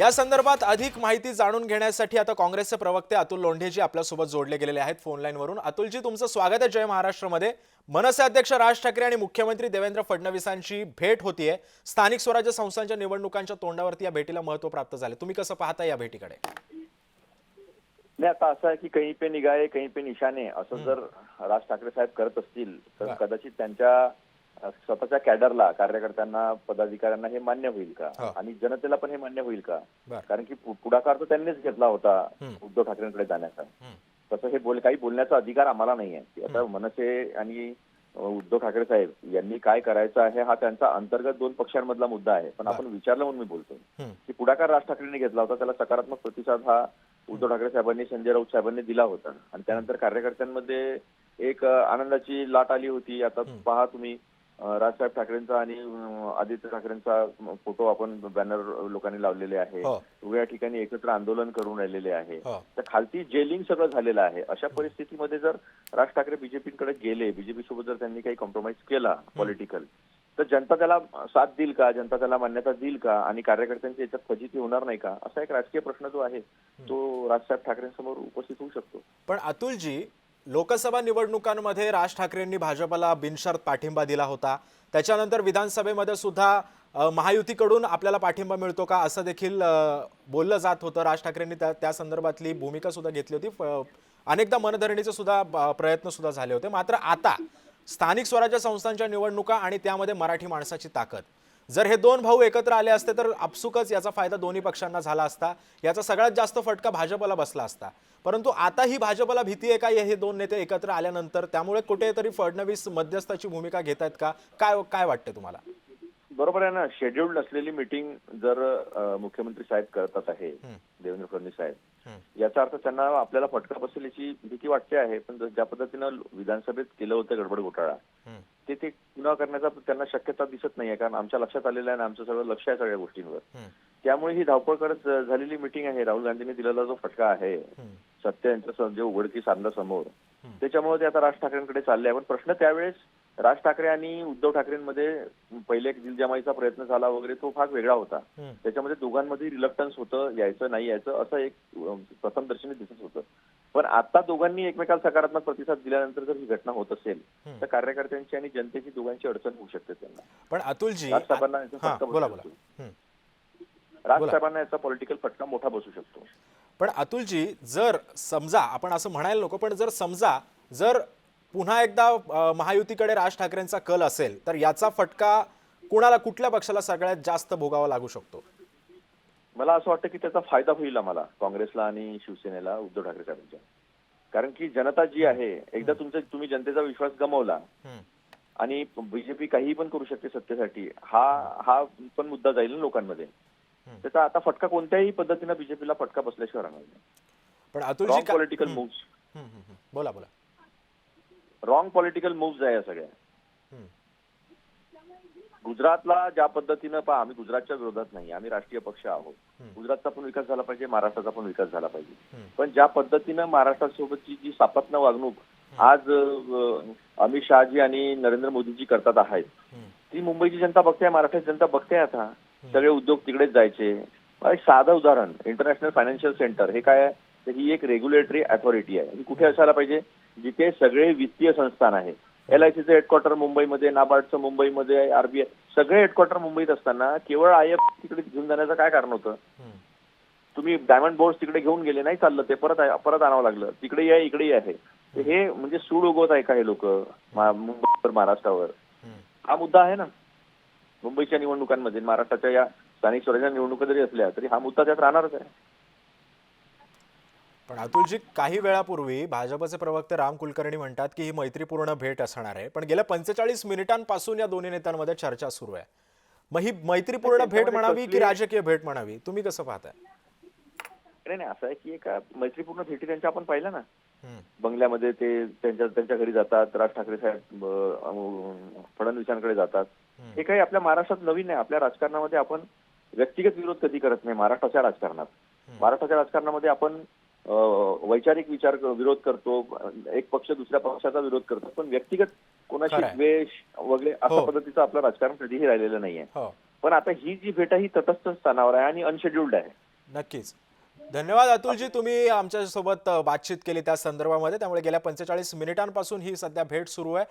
या संदर्भात अधिक माहिती जाणून घेण्यासाठी आता काँग्रेसचे प्रवक्ते अतुल लोंढेजी आपल्यासोबत जोडले गेलेले आहेत फोन लाईनवरून अतुलजी तुमचं स्वागत आहे जय महाराष्ट्रमध्ये. मनसे अध्यक्ष राज ठाकरे आणि मुख्यमंत्री देवेंद्र फडणवीसांची भेट होतीये. स्थानिक स्वराज्य संस्थांच्या निवडणुकांच्या तोंडावरती या भेटीला महत्त्व प्राप्त झाले तुम्ही कसं पाहता या भेटीकडे? नाही आता असं आहे की कहीं पे निगाहे कहीं पे निशाणे असं जर राज ठाकरे साहेब करत असतील तर. कदाचित त्यांच्या स्वतःच्या कॅडरला कार्यकर्त्यांना पदाधिकाऱ्यांना हे मान्य होईल का. आणि जनतेला पण हे मान्य होईल का. कारण की पुढाकार तर त्यांनीच घेतला होता. उद्धव ठाकरेंकडे जाण्याचा. तसं हे बोल काही बोलण्याचा अधिकार आम्हाला नाही आहे. आता मनसे आणि उद्धव ठाकरे साहेब यांनी काय करायचं आहे हा त्यांचा अंतर्गत दोन पक्षांमधला मुद्दा आहे. पण आपण विचारलं म्हणून मी बोलतोय. हम्म. की पुढाकार राज ठाकरेंनी घेतला होता त्याला सकारात्मक प्रतिसाद हा उद्धव ठाकरे साहेबांनी संजय राऊत साहेबांनी दिला होता. आणि त्यानंतर कार्यकर्त्यांमध्ये एक आनंदाची लाट आली होती. आता पहा तुम्ही राजसाहेब ठाकरेंचा आणि आदित्य ठाकरेंचा फोटो आपण बॅनर लोकांनी लावलेले आहे. हो. वेगळ्या ठिकाणी एकत्र आंदोलन करून राहिलेले आहे. हो. तर खालती जेलिंग सगळं झालेलं आहे. अशा परिस्थितीमध्ये जर राज ठाकरे बीजेपीकडे गेले बीजेपी सोबत जर त्यांनी काही कॉम्प्रोमाइज केला पॉलिटिकल तर जनता त्याला साथ देईल का? जनता त्याला मान्यता देईल का? आणि कार्यकर्त्यांची याच्यात फजिती होणार नाही का? असा एक राजकीय प्रश्न जो आहे तो राजसाहेब ठाकरेंसमोर उपस्थित होऊ शकतो. पण अतुलजी लोकसभा निवडणुकांमध्ये राज ठाकरेंनी भाजपला बिनशर्त पाठिंबा दिला होता. त्याच्यानंतर विधानसभेमध्ये सुद्धा महायुतीकडून आपल्याला पाठिंबा मिळतो का असं देखील बोललं जात होतं. राज ठाकरेंनी त्या त्या संदर्भातली भूमिका सुद्धा घेतली होती. अनेकदा मनधरणीचे सुद्धा प्रयत्न सुद्धा झाले होते. मात्र आता स्थानिक स्वराज्य संस्थांच्या निवडणुका आणि त्यामध्ये मराठी माणसाची ताकद. जर हे दोन भाऊ एकत्र आले असते तर आपसुकच याचा फायदा दोन्ही पक्षांना झाला असता. याचा सगळ्यात जास्त फटका भाजपला बसला असता. परंतु आता ही भाजपला भीती आहे का हे दोन नेते एकत्र आल्यानंतर? त्यामुळे कुठेतरी फडणवीस मध्यस्थाची भूमिका घेत आहेत का? काय काय वाटतं तुम्हाला? बरोबर आहे ना. शेड्युल्ड असलेली मिटिंग जर मुख्यमंत्री साहेब करतात आहे देवेंद्र फडणवीस साहेब. याचा अर्थ त्यांना आपल्याला फटका बसेल याची भीती वाटते आहे. पण ज्या पद्धतीनं विधानसभेत केलं होतं गडबड घोटाळा. ते ते पुन्हा करण्याचा त्यांना शक्यता दिसत नाहीये कारण आमच्या लक्षात आलेलं आहे आणि आमचं सगळं लक्ष आहे सगळ्या गोष्टींवर. त्यामुळे ही धावपळ करत झालेली मिटिंग आहे राहुल गांधींनी दिलेला जो फटका आहे. सत्य यांचं जे उघडकीस आणलं समोर त्याच्यामुळे ते आता राज ठाकरेंकडे चालले आहे पण प्रश्न त्यावेळेस राज ठाकरे आणि उद्धव ठाकरेंमध्ये पहिले एक दिलजमाईचा प्रयत्न झाला वगैरे तो भाग वेगळा होता. त्याच्यामध्ये दोघांमध्ये रिलक्टन्स होतं यायचं नाही यायचं असं एक अं, प्रथम दर्शनी दिसत होतं आता दोघांनी एकमेकाला सकारात्मक प्रतिसाद दिल्यानंतर जर ही घटना होत असेल तर कार्यकर्त्यांची आणि जनतेची दोघांची अडचण होऊ शकते त्यांना. पण अतुलजी राज साहेबांना याचा पॉलिटिकल फटका मोठा बसू शकतो. पण अतुलजी जर समजा आपण असं म्हणायला नको पण जर समजा जर पुन्हा एकदा महायुतीकडे राज ठाकरेंचा कल असेल तर याचा फटका कुणाला कुठल्या पक्षाला सगळ्यात जास्त भोगावा लागू शकतो? मला असं वाटतं की त्याचा फायदा होईल आम्हाला काँग्रेसला आणि शिवसेनेला उद्धव ठाकरे साहेबांच्या. कारण की जनता जी आहे एकदा तुमचा तुम्ही जनतेचा विश्वास गमावला. आणि बीजेपी काही पण करू शकते सत्तेसाठी हा हा पण मुद्दा जाईल ना लोकांमध्ये. त्याचा आता फटका कोणत्याही पद्धतीनं बीजेपीला फटका बसल्याशिवाय राहणार नाही. पण पॉलिटिकल हम्म. बोला बोला. रॉंग पॉलिटिकल मूव्स आहे या सगळ्या. गुजरातला ज्या पद्धतीनं पहा आम्ही गुजरातच्या विरोधात नाही आम्ही राष्ट्रीय पक्ष आहोत. गुजरातचा पण विकास झाला पाहिजे महाराष्ट्राचा पण विकास झाला पाहिजे. पण ज्या पद्धतीनं महाराष्ट्रासोबतची जी सापत्न वागणूक आज अमित शहाजी आणि नरेंद्र मोदीजी करतात आहेत. ती मुंबईची जनता बघते महाराष्ट्राची जनता बघते आता. सगळे उद्योग तिकडेच जायचे. एक साधं उदाहरण इंटरनॅशनल फायनान्शियल सेंटर हे काय आहे? तर ही एक रेग्युलेटरी अथॉरिटी आहे. ही कुठे असायला पाहिजे? जिथे सगळे वित्तीय संस्थान आहे एल आय सीचं हेडक्वार्टर मुंबईमध्ये नाबार्डचं मुंबईमध्ये आरबीआय सगळे हेडक्वार्टर मुंबईत असताना केवळ आय एफ तिकडे घेऊन जाण्याचं काय कारण होतं. तुम्ही डायमंड बोर्ड तिकडे घेऊन गेले नाही चाललं ते परत परत आणावं लागलं. तिकडे आहे इकडे आहे हे. म्हणजे सूड उगवत आहे का हे लोक मुंबईवर महाराष्ट्रावर. हा मुद्दा आहे ना. मुंबईच्या निवडणुकांमध्ये महाराष्ट्राच्या या स्थानिक स्वराज्य निवडणुका जरी असल्या तरी हा मुद्दा त्यात राहणारच आहे. पण अतुलजी काही वेळापूर्वी भाजपचे प्रवक्ते राम कुलकर्णी म्हणतात की ही मैत्रीपूर्ण भेट असणार आहे. पण गेल्या पंचेचाळीस मिनिटांपासून या दोन्ही नेत्यांमध्ये चर्चा सुरू आहे. मग ही मैत्रीपूर्ण भेट म्हणावी की राजकीय भेट म्हणावी? तुम्ही कसं पाहताय? नाही नाही असं आहे की एका मैत्रीपूर्ण भेटी त्यांच्या आपण पाहिल्या ना. बंगल्यामध्ये ते त्यांच्या त्यांच्या घरी जातात राज ठाकरे साहेब फडणवीसांकडे जातात. हे काही आपल्या महाराष्ट्रात नवीन आहे आपल्या राजकारणामध्ये आपण व्यक्तिगत विरोध कधी करत नाही. महाराष्ट्राच्या राजकारणात. महाराष्ट्राच्या राजकारणामध्ये आपण वैचारिक विचार विरोध करतो एक पक्ष दुसऱ्या पक्षाचा विरोध करतो पण व्यक्तिगत कोणाशी. द्वेष वगैरे हो. अशा पद्धतीचं आपलं राजकारण कधीही राहिलेलं नाहीये. हो. पण आता ही जी भेट आहे ही तटस्थ स्थानावर आहे आणि अनशेड्युल्ड आहे. नक्कीच. धन्यवाद अतुलजी तुम्ही आमच्यासोबत बातचीत केली त्या संदर्भामध्ये. त्यामुळे गेल्या पंचेचाळीस मिनिटांपासून ही सध्या भेट सुरू आहे.